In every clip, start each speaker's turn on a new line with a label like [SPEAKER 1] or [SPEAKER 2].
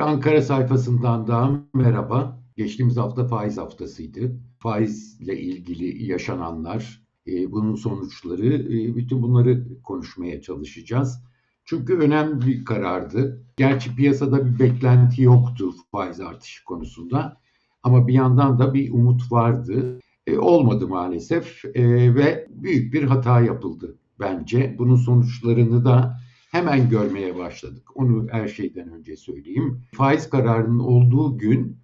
[SPEAKER 1] Ankara sayfasından daha merhaba. Geçtiğimiz hafta faiz haftasıydı. Faizle ilgili yaşananlar, e, bunun sonuçları, e, bütün bunları konuşmaya çalışacağız. Çünkü önemli bir karardı. Gerçi piyasada bir beklenti yoktu faiz artışı konusunda. Ama bir yandan da bir umut vardı. E, olmadı maalesef e, ve büyük bir hata yapıldı bence. Bunun sonuçlarını da hemen görmeye başladık. Onu her şeyden önce söyleyeyim. Faiz kararının olduğu gün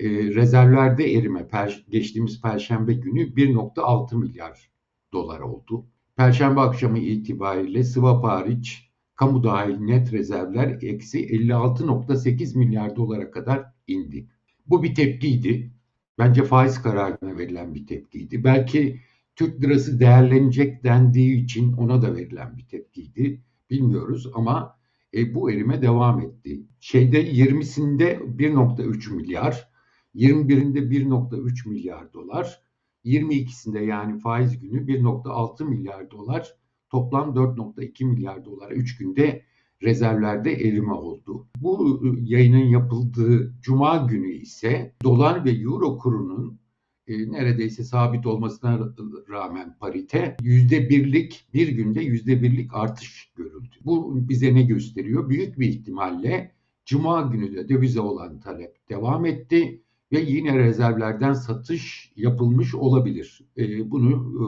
[SPEAKER 1] e, rezervlerde erime per, geçtiğimiz perşembe günü 1.6 milyar dolar oldu. Perşembe akşamı itibariyle swap hariç kamu dahil net rezervler eksi 56.8 milyar dolara kadar indi. Bu bir tepkiydi. Bence faiz kararına verilen bir tepkiydi. Belki Türk lirası değerlenecek dendiği için ona da verilen bir tepkiydi bilmiyoruz ama e, bu erime devam etti. Şeyde 20'sinde 1.3 milyar, 21'inde 1.3 milyar dolar, 22'sinde yani faiz günü 1.6 milyar dolar, toplam 4.2 milyar dolar 3 günde rezervlerde erime oldu. Bu yayının yapıldığı cuma günü ise dolar ve euro kurunun e, neredeyse sabit olmasına rağmen parite yüzde birlik bir günde yüzde birlik artış görüldü. Bu bize ne gösteriyor? Büyük bir ihtimalle Cuma günü de dövize olan talep devam etti ve yine rezervlerden satış yapılmış olabilir. E, bunu e,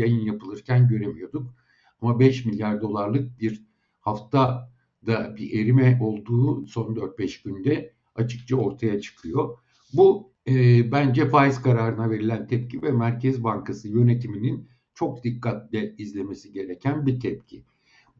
[SPEAKER 1] yayın yapılırken göremiyorduk. Ama 5 milyar dolarlık bir hafta da bir erime olduğu son 4-5 günde açıkça ortaya çıkıyor. Bu e, bence faiz kararına verilen tepki ve Merkez Bankası yönetiminin çok dikkatle izlemesi gereken bir tepki.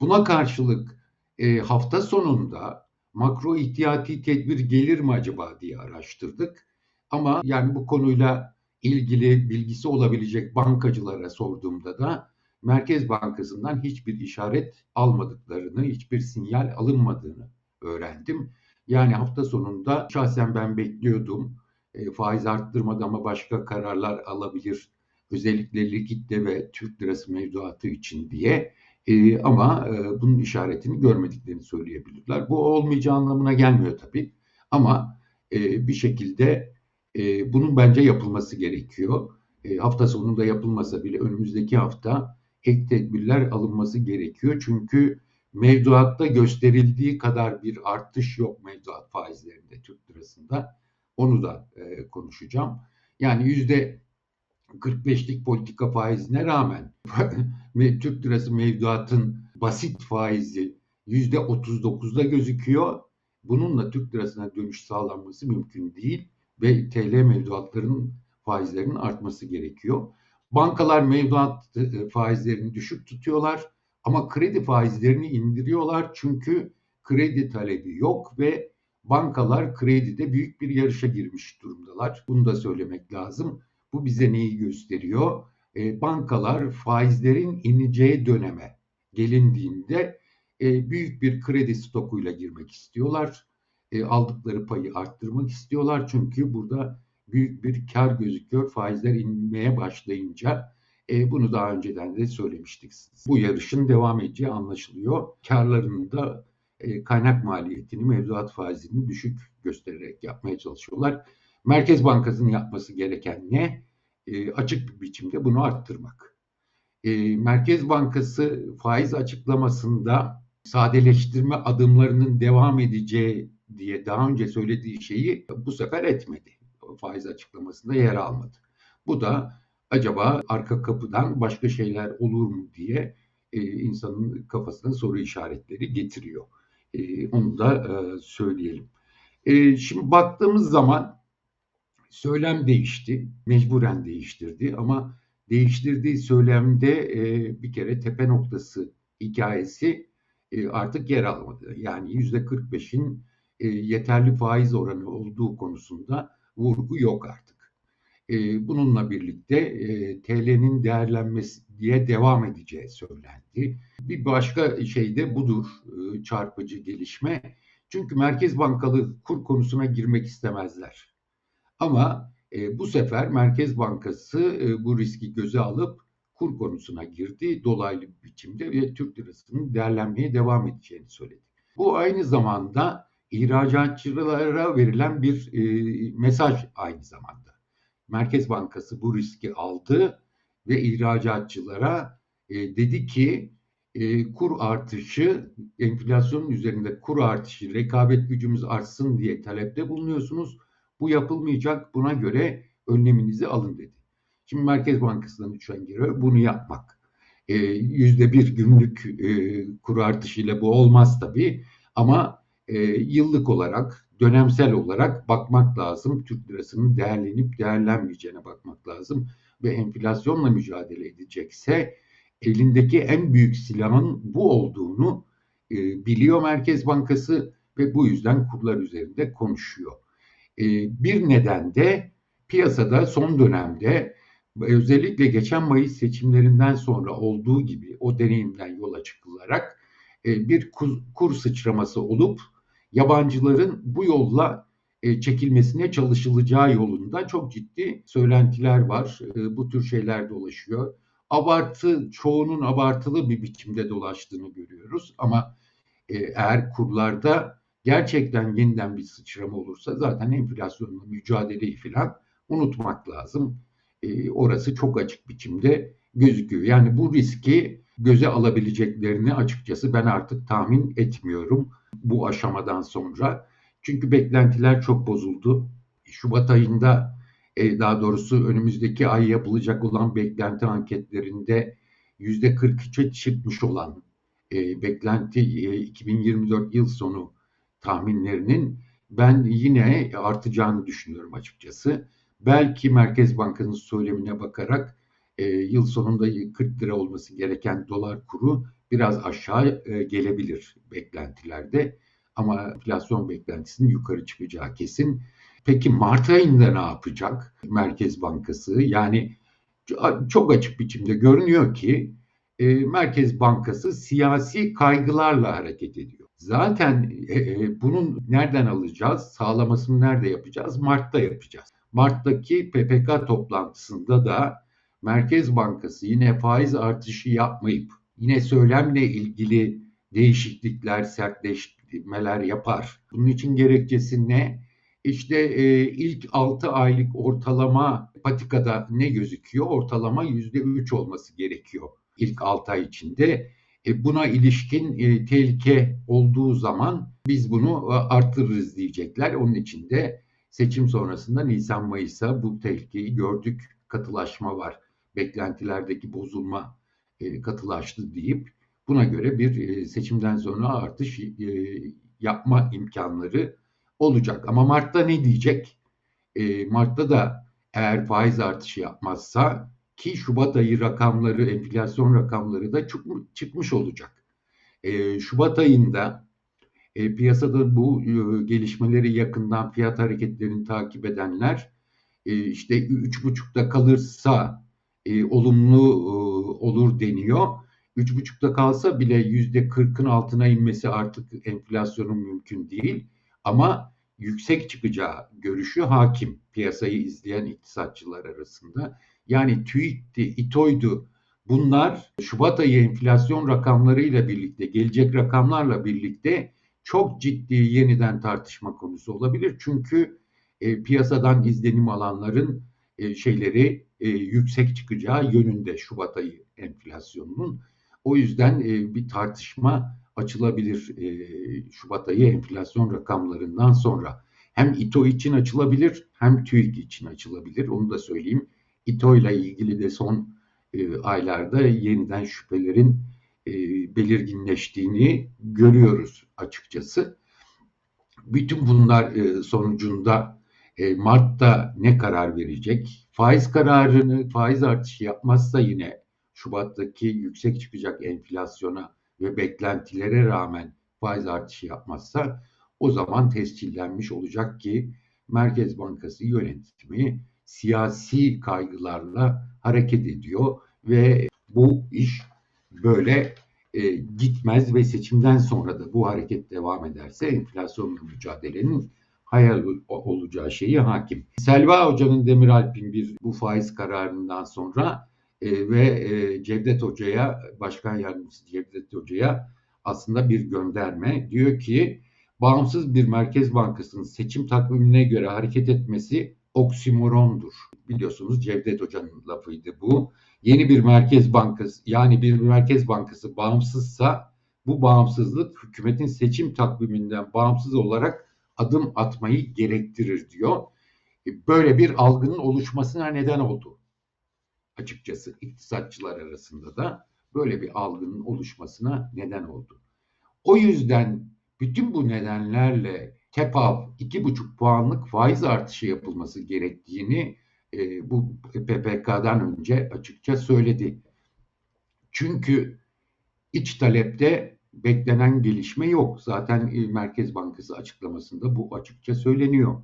[SPEAKER 1] Buna karşılık e, hafta sonunda makro ihtiyati tedbir gelir mi acaba diye araştırdık. Ama yani bu konuyla ilgili bilgisi olabilecek bankacılara sorduğumda da Merkez Bankası'ndan hiçbir işaret almadıklarını, hiçbir sinyal alınmadığını öğrendim. Yani hafta sonunda şahsen ben bekliyordum e, faiz arttırmadı ama başka kararlar alabilir. Özellikle likitte ve Türk lirası mevduatı için diye. E, ama e, bunun işaretini görmediklerini söyleyebilirler. Bu olmayacağı anlamına gelmiyor tabii. Ama e, bir şekilde e, bunun bence yapılması gerekiyor. E, hafta sonunda yapılmasa bile önümüzdeki hafta ek tedbirler alınması gerekiyor. Çünkü mevduatta gösterildiği kadar bir artış yok mevduat faizlerinde Türk lirasında. Onu da e, konuşacağım. Yani yüzde 45'lik politika faizine rağmen Türk lirası mevduatın basit faizi yüzde 39'da gözüküyor. Bununla Türk lirasına dönüş sağlanması mümkün değil ve TL mevduatlarının faizlerinin artması gerekiyor. Bankalar mevduat e, faizlerini düşük tutuyorlar ama kredi faizlerini indiriyorlar çünkü kredi talebi yok ve bankalar kredide büyük bir yarışa girmiş durumdalar. Bunu da söylemek lazım. Bu bize neyi gösteriyor? E, bankalar faizlerin ineceği döneme gelindiğinde e, büyük bir kredi stokuyla girmek istiyorlar. E, aldıkları payı arttırmak istiyorlar çünkü burada büyük bir kar gözüküyor faizler inmeye başlayınca. E, bunu daha önceden de söylemiştik. Bu yarışın devam edeceği anlaşılıyor. Karlarını da e, kaynak maliyetini, mevduat faizini düşük göstererek yapmaya çalışıyorlar. Merkez Bankası'nın yapması gereken ne? E, açık bir biçimde bunu arttırmak. E, Merkez Bankası faiz açıklamasında sadeleştirme adımlarının devam edeceği diye daha önce söylediği şeyi bu sefer etmedi. Faiz açıklamasında yer almadı. Bu da acaba arka kapıdan başka şeyler olur mu diye e, insanın kafasına soru işaretleri getiriyor. Onu da söyleyelim. Şimdi baktığımız zaman söylem değişti. Mecburen değiştirdi ama değiştirdiği söylemde e, bir kere tepe noktası hikayesi e, artık yer almadı. Yani yüzde 45'in e, yeterli faiz oranı olduğu konusunda vurgu yok artık. E, bununla birlikte e, TL'nin değerlenmesi diye devam edeceği söylendi. Bir başka şey de budur e, çarpıcı gelişme. Çünkü Merkez Bankalı kur konusuna girmek istemezler. Ama e, bu sefer Merkez Bankası e, bu riski göze alıp kur konusuna girdi dolaylı bir biçimde ve Türk lirasının değerlenmeye devam edeceğini söyledi. Bu aynı zamanda ihracatçılara verilen bir e, mesaj aynı zamanda. Merkez Bankası bu riski aldı ve ihracatçılara e, dedi ki e, kur artışı, enflasyonun üzerinde kur artışı, rekabet gücümüz artsın diye talepte bulunuyorsunuz. Bu yapılmayacak, buna göre önleminizi alın dedi. Şimdi Merkez Bankası'ndan düşen görev bunu yapmak. E, yüzde bir günlük e, kur artışıyla bu olmaz tabii ama e, yıllık olarak, dönemsel olarak bakmak lazım. Türk lirasının değerlenip değerlenmeyeceğine bakmak lazım ve enflasyonla mücadele edecekse elindeki en büyük silahın bu olduğunu e, biliyor Merkez Bankası ve bu yüzden kurlar üzerinde konuşuyor. E, bir neden de piyasada son dönemde özellikle geçen Mayıs seçimlerinden sonra olduğu gibi o deneyimden yola çıkılarak e, bir kur, sıçraması olup yabancıların bu yolla e, çekilmesine çalışılacağı yolunda çok ciddi söylentiler var. E, bu tür şeyler dolaşıyor. Abartı, çoğunun abartılı bir biçimde dolaştığını görüyoruz. Ama eğer kurlarda gerçekten yeniden bir sıçrama olursa zaten enflasyonla mücadeleyi falan unutmak lazım. orası çok açık biçimde gözüküyor. Yani bu riski göze alabileceklerini açıkçası ben artık tahmin etmiyorum bu aşamadan sonra. Çünkü beklentiler çok bozuldu. Şubat ayında e, daha doğrusu önümüzdeki ay yapılacak olan beklenti anketlerinde yüzde 43'e çıkmış olan e, beklenti 2024 yıl sonu tahminlerinin ben yine artacağını düşünüyorum açıkçası. Belki Merkez Bankası'nın söylemine bakarak e, yıl sonunda 40 lira olması gereken dolar kuru biraz aşağı e, gelebilir beklentilerde. Ama enflasyon beklentisinin yukarı çıkacağı kesin. Peki Mart ayında ne yapacak Merkez Bankası? Yani çok açık biçimde görünüyor ki e, Merkez Bankası siyasi kaygılarla hareket ediyor. Zaten e, e, bunun nereden alacağız? Sağlamasını nerede yapacağız? Mart'ta yapacağız. Mart'taki PPK toplantısında da Merkez Bankası yine faiz artışı yapmayıp yine söylemle ilgili değişiklikler, sertleştirmeler yapar. Bunun için gerekçesi ne? İşte e, ilk 6 aylık ortalama patikada ne gözüküyor? Ortalama %3 olması gerekiyor ilk 6 ay içinde. E, buna ilişkin e, tehlike olduğu zaman biz bunu e, arttırırız diyecekler. Onun için de seçim sonrasında Nisan-Mayıs'a bu tehlikeyi gördük. Katılaşma var beklentilerdeki bozulma e, katılaştı deyip buna göre bir seçimden sonra artış yapma imkanları olacak. Ama Mart'ta ne diyecek? Mart'ta da eğer faiz artışı yapmazsa ki Şubat ayı rakamları, enflasyon rakamları da çıkmış olacak. E, Şubat ayında e, piyasada bu e, gelişmeleri yakından fiyat hareketlerini takip edenler e, işte 3.5'da kalırsa e, olumlu e, olur deniyor. 3,5'ta kalsa bile yüzde 40'ın altına inmesi artık enflasyonun mümkün değil. Ama yüksek çıkacağı görüşü hakim piyasayı izleyen iktisatçılar arasında. Yani TÜİK'ti, İTO'ydu bunlar Şubat ayı enflasyon rakamlarıyla birlikte, gelecek rakamlarla birlikte çok ciddi yeniden tartışma konusu olabilir. Çünkü e, piyasadan izlenim alanların e, şeyleri e, yüksek çıkacağı yönünde Şubat ayı enflasyonunun. O yüzden e, bir tartışma açılabilir e, Şubat ayı enflasyon rakamlarından sonra. Hem İTO için açılabilir hem TÜİK için açılabilir. Onu da söyleyeyim. İTO ile ilgili de son e, aylarda yeniden şüphelerin e, belirginleştiğini görüyoruz açıkçası. Bütün bunlar e, sonucunda e, Mart'ta ne karar verecek? Faiz kararını, faiz artışı yapmazsa yine Şubat'taki yüksek çıkacak enflasyona ve beklentilere rağmen faiz artışı yapmazsa o zaman tescillenmiş olacak ki Merkez Bankası yönetimi siyasi kaygılarla hareket ediyor ve bu iş böyle e, gitmez ve seçimden sonra da bu hareket devam ederse enflasyonla mücadelenin hayal olacağı şeyi hakim. Selva Hoca'nın Demiralp'in bir bu faiz kararından sonra e, ve e, Cevdet Hoca'ya, Başkan Yardımcısı Cevdet Hoca'ya aslında bir gönderme. Diyor ki bağımsız bir merkez bankasının seçim takvimine göre hareket etmesi oksimorondur. Biliyorsunuz Cevdet Hoca'nın lafıydı bu. Yeni bir merkez bankası yani bir merkez bankası bağımsızsa bu bağımsızlık hükümetin seçim takviminden bağımsız olarak adım atmayı gerektirir diyor. E, böyle bir algının oluşmasına neden oldu. Açıkçası iktisatçılar arasında da böyle bir algının oluşmasına neden oldu. O yüzden bütün bu nedenlerle TEPAV 2,5 puanlık faiz artışı yapılması gerektiğini e, bu PPK'dan önce açıkça söyledi. Çünkü iç talepte beklenen gelişme yok. Zaten Merkez Bankası açıklamasında bu açıkça söyleniyor.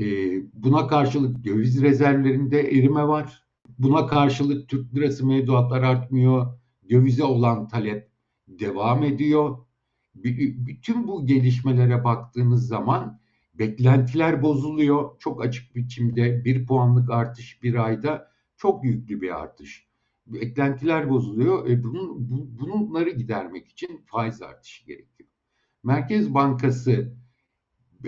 [SPEAKER 1] E, buna karşılık döviz rezervlerinde erime var. Buna karşılık Türk lirası mevduatlar artmıyor. Dövize olan talep devam ediyor. Bütün bu gelişmelere baktığınız zaman beklentiler bozuluyor. Çok açık biçimde bir puanlık artış bir ayda çok yüklü bir artış. Beklentiler bozuluyor. E bunun, bu, bunları gidermek için faiz artışı gerekiyor. Merkez Bankası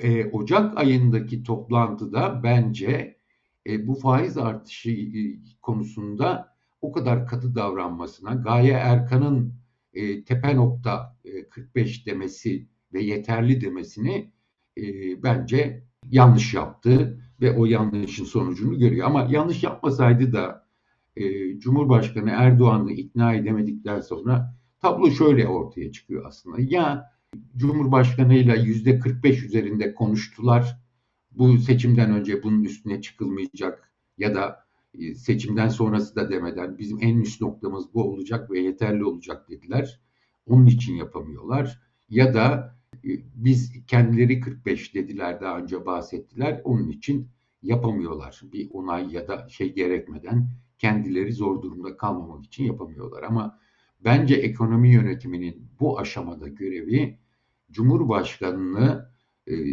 [SPEAKER 1] e, Ocak ayındaki toplantıda bence e, bu faiz artışı e, konusunda o kadar katı davranmasına, Gaye Erkan'ın e, tepe nokta e, 45 demesi ve yeterli demesini e, bence yanlış yaptı ve o yanlışın sonucunu görüyor. Ama yanlış yapmasaydı da e, Cumhurbaşkanı Erdoğan'ı ikna edemedikten sonra tablo şöyle ortaya çıkıyor aslında. Ya Cumhurbaşkanıyla yüzde 45 üzerinde konuştular. Bu seçimden önce bunun üstüne çıkılmayacak ya da seçimden sonrası da demeden bizim en üst noktamız bu olacak ve yeterli olacak dediler. Onun için yapamıyorlar. Ya da e, biz kendileri 45 dediler daha önce bahsettiler. Onun için yapamıyorlar. Bir onay ya da şey gerekmeden kendileri zor durumda kalmamak için yapamıyorlar. Ama bence ekonomi yönetiminin bu aşamada görevi Cumhurbaşkanını e,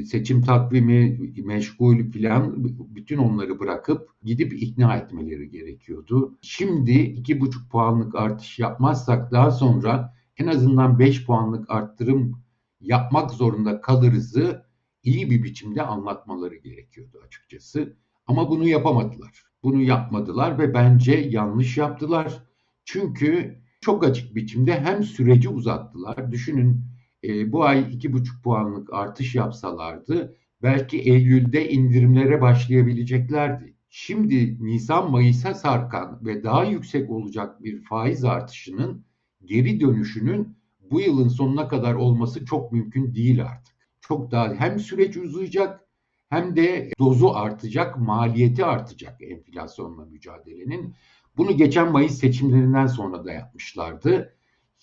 [SPEAKER 1] seçim takvimi, meşgul filan bütün onları bırakıp gidip ikna etmeleri gerekiyordu. Şimdi iki buçuk puanlık artış yapmazsak daha sonra en azından beş puanlık arttırım yapmak zorunda kalırızı iyi bir biçimde anlatmaları gerekiyordu açıkçası. Ama bunu yapamadılar. Bunu yapmadılar ve bence yanlış yaptılar. Çünkü çok açık biçimde hem süreci uzattılar. Düşünün e, bu ay iki buçuk puanlık artış yapsalardı belki Eylül'de indirimlere başlayabileceklerdi. Şimdi Nisan Mayıs'a sarkan ve daha yüksek olacak bir faiz artışının geri dönüşünün bu yılın sonuna kadar olması çok mümkün değil artık. Çok daha hem süreç uzayacak hem de dozu artacak, maliyeti artacak enflasyonla mücadelenin. Bunu geçen Mayıs seçimlerinden sonra da yapmışlardı.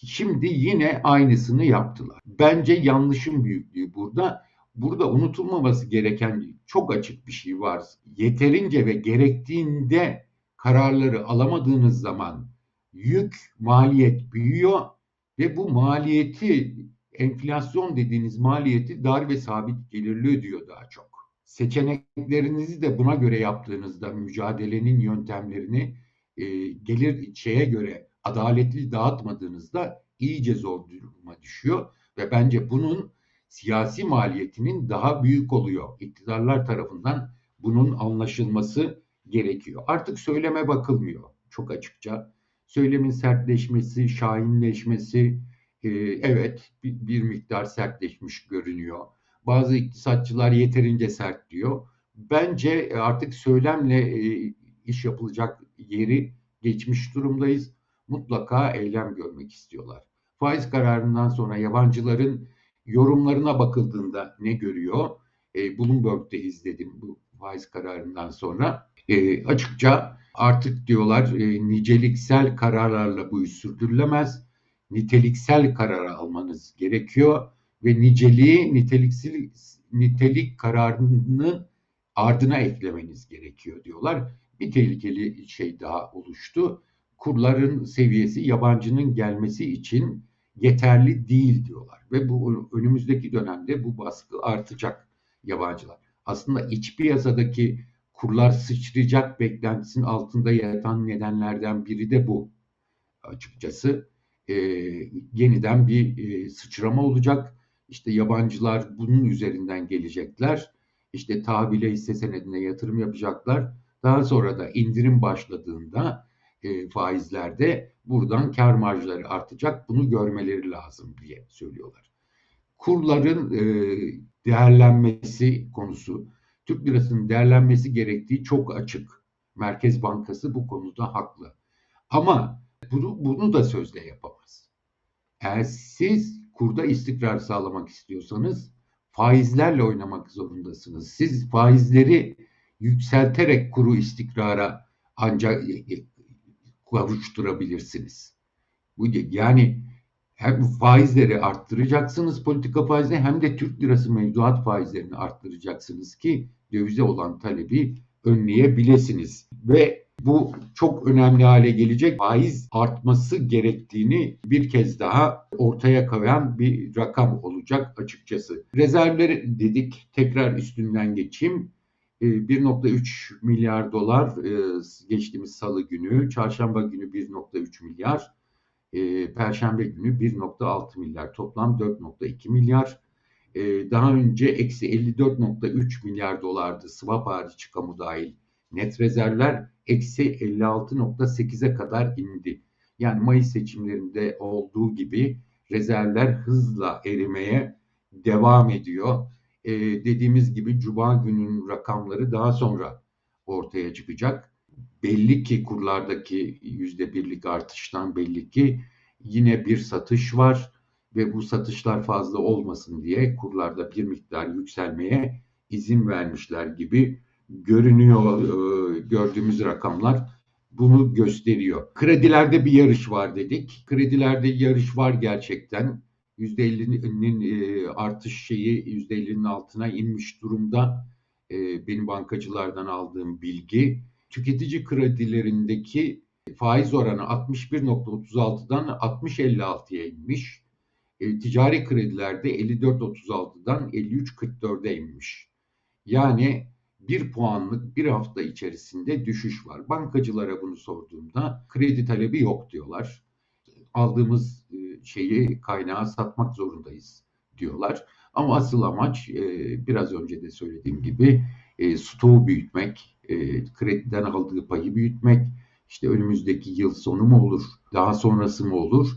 [SPEAKER 1] Şimdi yine aynısını yaptılar. Bence yanlışın büyüklüğü burada. Burada unutulmaması gereken çok açık bir şey var. Yeterince ve gerektiğinde kararları alamadığınız zaman yük, maliyet büyüyor ve bu maliyeti enflasyon dediğiniz maliyeti dar ve sabit gelirli ödüyor daha çok. Seçeneklerinizi de buna göre yaptığınızda mücadelenin yöntemlerini e, gelir şeye göre adaletli dağıtmadığınızda iyice zor duruma düşüyor ve bence bunun siyasi maliyetinin daha büyük oluyor. İktidarlar tarafından bunun anlaşılması gerekiyor. Artık söyleme bakılmıyor çok açıkça. Söylemin sertleşmesi, şahinleşmesi e, evet bir, miktar sertleşmiş görünüyor. Bazı iktisatçılar yeterince sert diyor. Bence artık söylemle e, iş yapılacak yeri geçmiş durumdayız mutlaka eylem görmek istiyorlar. Faiz kararından sonra yabancıların yorumlarına bakıldığında ne görüyor? E, Bloomberg'de izledim bu faiz kararından sonra. E, açıkça artık diyorlar e, niceliksel kararlarla bu iş sürdürülemez. Niteliksel karar almanız gerekiyor ve niceliği niteliksel nitelik kararını ardına eklemeniz gerekiyor diyorlar. Bir tehlikeli şey daha oluştu kurların seviyesi yabancının gelmesi için yeterli değil diyorlar. Ve bu önümüzdeki dönemde bu baskı artacak yabancılar. Aslında iç piyasadaki kurlar sıçrayacak beklentisinin altında yatan nedenlerden biri de bu açıkçası. E, yeniden bir e, sıçrama olacak. İşte yabancılar bunun üzerinden gelecekler. İşte tahvile hisse senedine yatırım yapacaklar. Daha sonra da indirim başladığında e, faizlerde buradan kar marjları artacak. Bunu görmeleri lazım diye söylüyorlar. Kurların e, değerlenmesi konusu, Türk lirasının değerlenmesi gerektiği çok açık. Merkez Bankası bu konuda haklı. Ama bunu, bunu da sözle yapamaz. Eğer siz kurda istikrar sağlamak istiyorsanız faizlerle oynamak zorundasınız. Siz faizleri yükselterek kuru istikrara ancak kavuşturabilirsiniz. Bu yani hem faizleri arttıracaksınız politika faizleri hem de Türk lirası mevduat faizlerini arttıracaksınız ki dövize olan talebi önleyebilirsiniz. Ve bu çok önemli hale gelecek. Faiz artması gerektiğini bir kez daha ortaya koyan bir rakam olacak açıkçası. Rezervleri dedik tekrar üstünden geçeyim. 1.3 ee, milyar dolar e, geçtiğimiz salı günü, çarşamba günü 1.3 milyar, e, perşembe günü 1.6 milyar, toplam 4.2 milyar. E, daha önce eksi 54.3 milyar dolardı swap hariç kamu dahil net rezervler eksi 56.8'e kadar indi. Yani Mayıs seçimlerinde olduğu gibi rezervler hızla erimeye devam ediyor. Ee, dediğimiz gibi Cuma günün rakamları daha sonra ortaya çıkacak. Belli ki kurlardaki yüzde birlik artıştan belli ki yine bir satış var ve bu satışlar fazla olmasın diye kurlarda bir miktar yükselmeye izin vermişler gibi görünüyor e, gördüğümüz rakamlar bunu gösteriyor. Kredilerde bir yarış var dedik. Kredilerde yarış var gerçekten. %50'nin e, artış şeyi %50'nin altına inmiş durumda. Benim bankacılardan aldığım bilgi. Tüketici kredilerindeki faiz oranı 61.36'dan 60.56'ya inmiş. Ticari kredilerde 54.36'dan 53.44'e inmiş. Yani bir puanlık bir hafta içerisinde düşüş var. Bankacılara bunu sorduğumda kredi talebi yok diyorlar. Aldığımız e, şeyi kaynağa satmak zorundayız diyorlar. Ama asıl amaç e, biraz önce de söylediğim gibi e, stoğu büyütmek, krediden aldığı payı büyütmek, işte önümüzdeki yıl sonu mu olur, daha sonrası mı olur,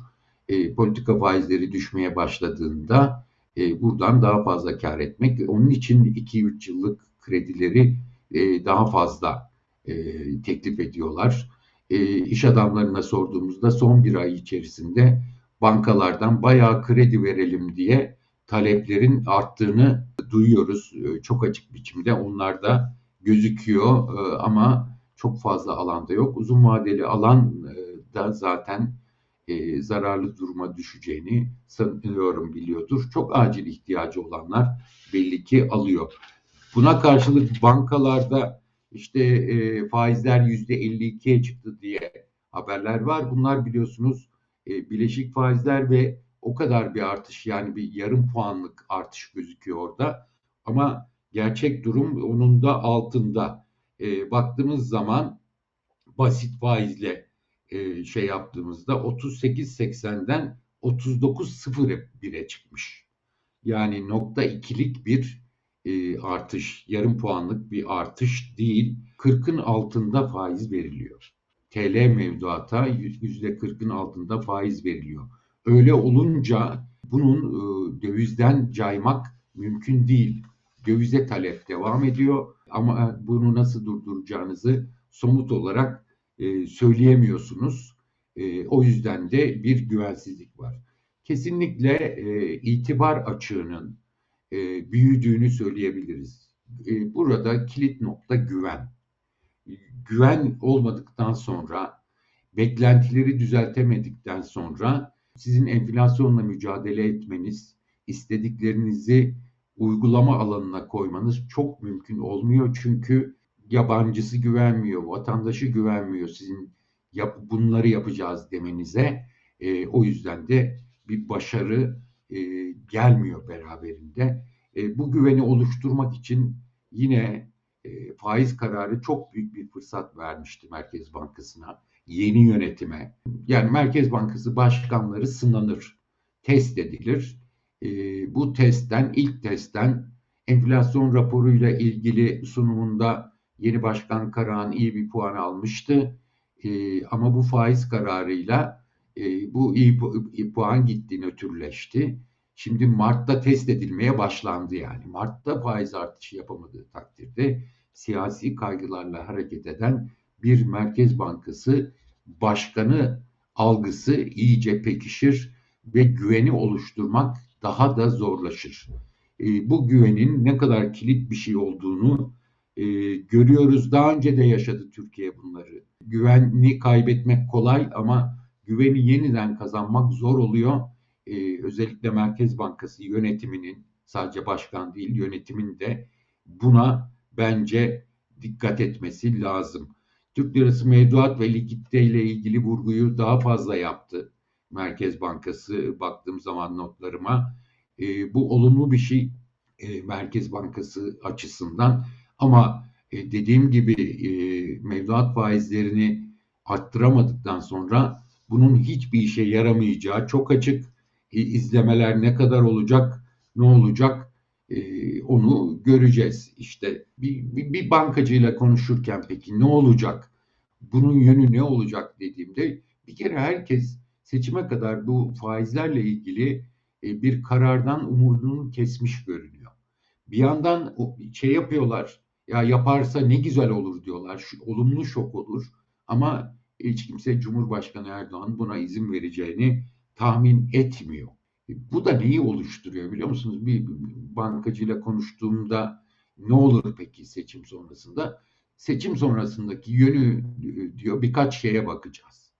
[SPEAKER 1] politika faizleri düşmeye başladığında buradan daha fazla kar etmek. Onun için 2-3 yıllık kredileri e, daha fazla e, teklif ediyorlar. E, iş adamlarına sorduğumuzda son bir ay içerisinde bankalardan bayağı kredi verelim diye taleplerin arttığını duyuyoruz. E, çok açık biçimde onlar da gözüküyor e, ama çok fazla alanda yok. Uzun vadeli alan e, da zaten e, zararlı duruma düşeceğini sanıyorum biliyordur. Çok acil ihtiyacı olanlar belli ki alıyor. Buna karşılık bankalarda işte faizler yüzde 52'ye çıktı diye haberler var. Bunlar biliyorsunuz e, bileşik faizler ve o kadar bir artış yani bir yarım puanlık artış gözüküyor orada. Ama gerçek durum onun da altında. E, baktığımız zaman basit faizle e, şey yaptığımızda 38.80'den 39.01'e çıkmış. Yani nokta ikilik bir e, artış, yarım puanlık bir artış değil, 40'ın altında faiz veriliyor. TL mevduata yüzde 40'ın altında faiz veriliyor. Öyle olunca bunun e, dövizden caymak mümkün değil. Dövize talep devam ediyor ama bunu nasıl durduracağınızı somut olarak e, söyleyemiyorsunuz. E, o yüzden de bir güvensizlik var. Kesinlikle itibar açığının büyüdüğünü söyleyebiliriz. Burada kilit nokta güven. Güven olmadıktan sonra, beklentileri düzeltemedikten sonra sizin enflasyonla mücadele etmeniz, istediklerinizi uygulama alanına koymanız çok mümkün olmuyor. Çünkü yabancısı güvenmiyor, vatandaşı güvenmiyor sizin yap, bunları yapacağız demenize. E, o yüzden de bir başarı e, gelmiyor beraberinde. E, bu güveni oluşturmak için yine e, faiz kararı çok büyük bir fırsat vermişti Merkez Bankası'na, yeni yönetime. Yani Merkez Bankası başkanları sınanır, test edilir. e, bu testten, ilk testten enflasyon raporuyla ilgili sunumunda yeni başkan Karahan iyi bir puan almıştı. E, ama bu faiz kararıyla e, bu iyi, puan gitti, nötrleşti. Şimdi Mart'ta test edilmeye başlandı yani. Mart'ta faiz artışı yapamadığı takdirde siyasi kaygılarla hareket eden bir merkez bankası başkanı algısı iyice pekişir ve güveni oluşturmak daha da zorlaşır. E, bu güvenin ne kadar kilit bir şey olduğunu e, görüyoruz. Daha önce de yaşadı Türkiye bunları. Güveni kaybetmek kolay ama güveni yeniden kazanmak zor oluyor. E, özellikle Merkez Bankası yönetiminin sadece başkan değil yönetimin de buna bence dikkat etmesi lazım. Türk lirası mevduat ve likidite ile ilgili vurguyu daha fazla yaptı. Merkez Bankası baktığım zaman notlarıma e, bu olumlu bir şey e, Merkez Bankası açısından ama e, dediğim gibi e, mevduat faizlerini arttıramadıktan sonra bunun hiçbir işe yaramayacağı çok açık. E, izlemeler ne kadar olacak, ne olacak e, onu göreceğiz. İşte bir, bir, bir bankacıyla konuşurken peki ne olacak? Bunun yönü ne olacak dediğimde bir kere herkes seçime kadar bu faizlerle ilgili e, bir karardan umudunu kesmiş görünüyor. Bir yandan şey yapıyorlar, ya yaparsa ne güzel olur diyorlar, şu, olumlu şok olur. Ama hiç kimse Cumhurbaşkanı Erdoğan buna izin vereceğini tahmin etmiyor. E, bu da neyi oluşturuyor biliyor musunuz? Bir bankacıyla konuştuğumda ne olur peki seçim sonrasında? Seçim sonrasındaki yönü e, diyor birkaç şeye bakacağız.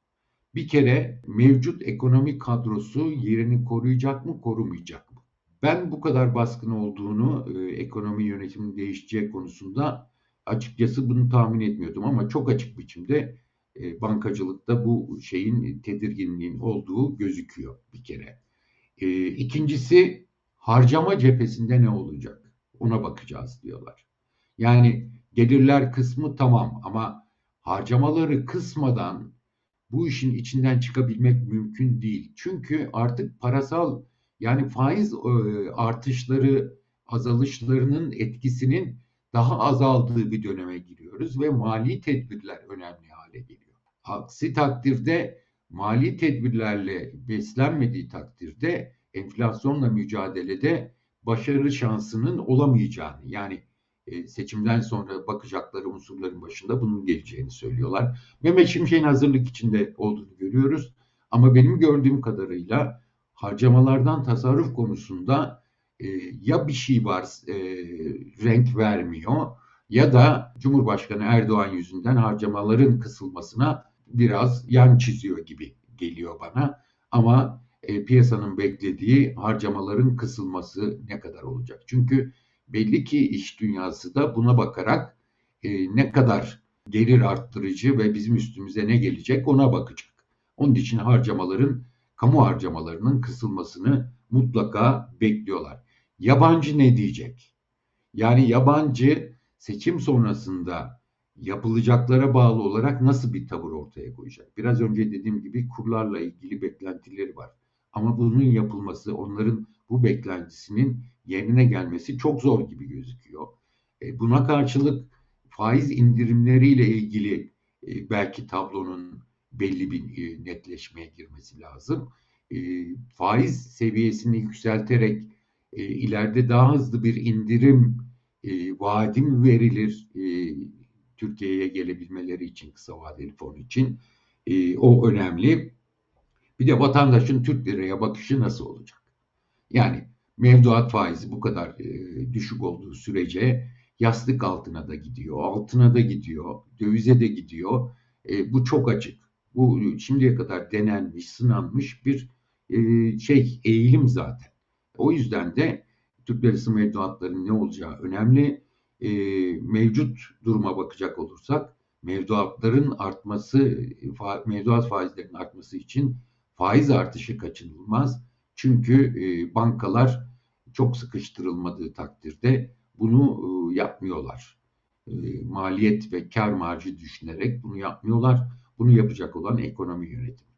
[SPEAKER 1] Bir kere mevcut ekonomi kadrosu yerini koruyacak mı, korumayacak mı? Ben bu kadar baskın olduğunu e, ekonomi yönetiminin değişeceği konusunda açıkçası bunu tahmin etmiyordum ama çok açık biçimde e, bankacılıkta bu şeyin tedirginliğin olduğu gözüküyor bir kere. E, ikincisi harcama cephesinde ne olacak? Ona bakacağız diyorlar. Yani gelirler kısmı tamam ama harcamaları kısmadan bu işin içinden çıkabilmek mümkün değil. Çünkü artık parasal yani faiz e, artışları azalışlarının etkisinin daha azaldığı bir döneme giriyoruz ve mali tedbirler önemli hale geliyor. Aksi takdirde mali tedbirlerle beslenmediği takdirde enflasyonla mücadelede başarı şansının olamayacağını yani e, seçimden sonra bakacakları unsurların başında bunun geleceğini söylüyorlar. Mehmet Şimşek'in hazırlık içinde olduğunu görüyoruz. Ama benim gördüğüm kadarıyla harcamalardan tasarruf konusunda e, ya bir şey var e, renk vermiyor ya da Cumhurbaşkanı Erdoğan yüzünden harcamaların kısılmasına biraz yan çiziyor gibi geliyor bana. Ama e, piyasanın beklediği harcamaların kısılması ne kadar olacak? Çünkü belli ki iş dünyası da buna bakarak e, ne kadar gelir arttırıcı ve bizim üstümüze ne gelecek ona bakacak. Onun için harcamaların, kamu harcamalarının kısılmasını mutlaka bekliyorlar. Yabancı ne diyecek? Yani yabancı seçim sonrasında yapılacaklara bağlı olarak nasıl bir tavır ortaya koyacak? Biraz önce dediğim gibi kurlarla ilgili beklentileri var. Ama bunun yapılması, onların bu beklentisinin yerine gelmesi çok zor gibi gözüküyor. E, buna karşılık faiz indirimleriyle ilgili e, belki tablonun belli bir e, netleşmeye girmesi lazım. E, faiz seviyesini yükselterek e, ileride daha hızlı bir indirim e, vaadi verilir e, Türkiye'ye gelebilmeleri için kısa vadeli fon için e, o önemli. Bir de vatandaşın Türk liraya bakışı nasıl olacak? Yani mevduat faizi bu kadar e, düşük olduğu sürece yastık altına da gidiyor, altına da gidiyor, dövize de gidiyor. E, bu çok açık. Bu şimdiye kadar denenmiş, sınanmış bir e, şey eğilim zaten. O yüzden de Türk lirası mevduatlarının ne olacağı önemli. E, mevcut duruma bakacak olursak mevduatların artması, fa, mevduat faizlerinin artması için faiz artışı kaçınılmaz. Çünkü e, bankalar çok sıkıştırılmadığı takdirde bunu e, yapmıyorlar. E, maliyet ve kar marjı düşünerek bunu yapmıyorlar. Bunu yapacak olan ekonomi yönetimi.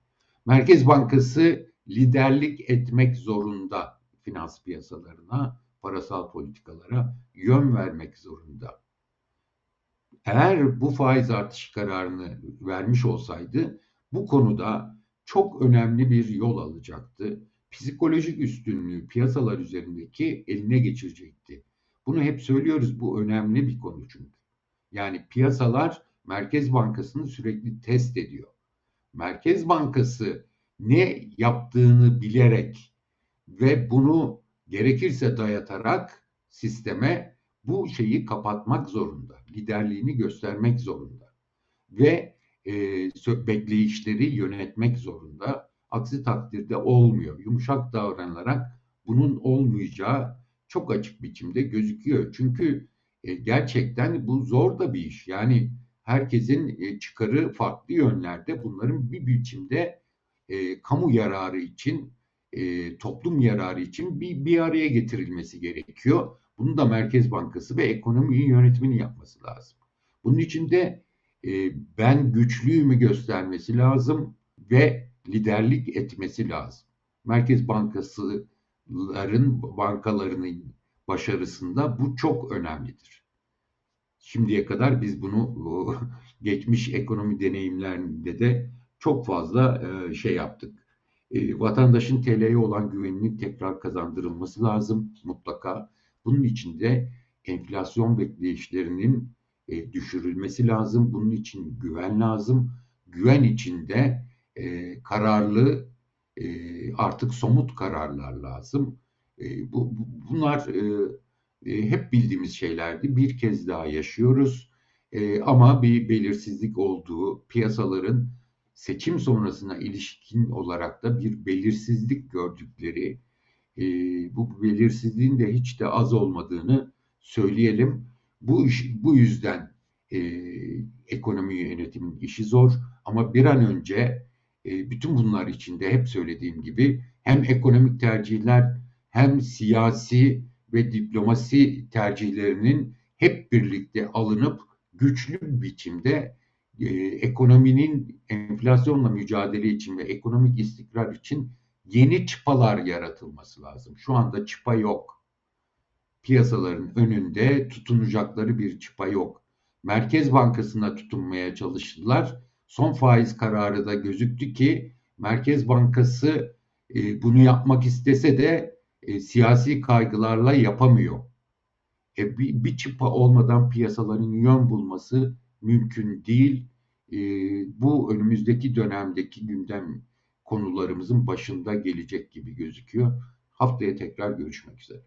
[SPEAKER 1] Merkez Bankası liderlik etmek zorunda finans piyasalarına, parasal politikalara yön vermek zorunda. Eğer bu faiz artış kararını vermiş olsaydı bu konuda çok önemli bir yol alacaktı. Psikolojik üstünlüğü piyasalar üzerindeki eline geçirecekti. Bunu hep söylüyoruz bu önemli bir konu çünkü. Yani piyasalar Merkez Bankası'nı sürekli test ediyor. Merkez Bankası ne yaptığını bilerek ve bunu gerekirse dayatarak sisteme bu şeyi kapatmak zorunda. Liderliğini göstermek zorunda. Ve e, bekleyişleri yönetmek zorunda. Aksi takdirde olmuyor. Yumuşak davranarak bunun olmayacağı çok açık biçimde gözüküyor. Çünkü e, gerçekten bu zor da bir iş. Yani herkesin e, çıkarı farklı yönlerde. Bunların bir biçimde e, kamu yararı için, e, toplum yararı için bir, bir araya getirilmesi gerekiyor. Bunu da Merkez Bankası ve ekonomi yönetiminin yapması lazım. Bunun için de e, ben güçlüyümü göstermesi lazım ve liderlik etmesi lazım. Merkez Bankasıların bankalarının başarısında bu çok önemlidir. Şimdiye kadar biz bunu geçmiş ekonomi deneyimlerinde de çok fazla e, şey yaptık. E, vatandaşın TL'ye olan güveninin tekrar kazandırılması lazım mutlaka. Bunun için de enflasyon bekleyişlerinin e, düşürülmesi lazım. Bunun için güven lazım. Güven içinde e, kararlı e, artık somut kararlar lazım. E, bu, bu bunlar e, e, hep bildiğimiz şeylerdi. Bir kez daha yaşıyoruz. E, ama bir belirsizlik olduğu, piyasaların seçim sonrasına ilişkin olarak da bir belirsizlik gördükleri, e, bu belirsizliğin de hiç de az olmadığını söyleyelim. Bu iş, bu yüzden e, ekonomi yönetimin işi zor ama bir an önce e, bütün bunlar içinde hep söylediğim gibi hem ekonomik tercihler hem siyasi ve diplomasi tercihlerinin hep birlikte alınıp güçlü bir biçimde e, ekonominin enflasyonla mücadele için ve ekonomik istikrar için yeni çıpalar yaratılması lazım. Şu anda çıpa yok. Piyasaların önünde tutunacakları bir çıpa yok. Merkez Bankası'na tutunmaya çalıştılar. Son faiz kararı da gözüktü ki Merkez Bankası e, bunu yapmak istese de e, siyasi kaygılarla yapamıyor. E, bir, bir çıpa olmadan piyasaların yön bulması mümkün değil. E, bu önümüzdeki dönemdeki gündem konularımızın başında gelecek gibi gözüküyor. Haftaya tekrar görüşmek üzere.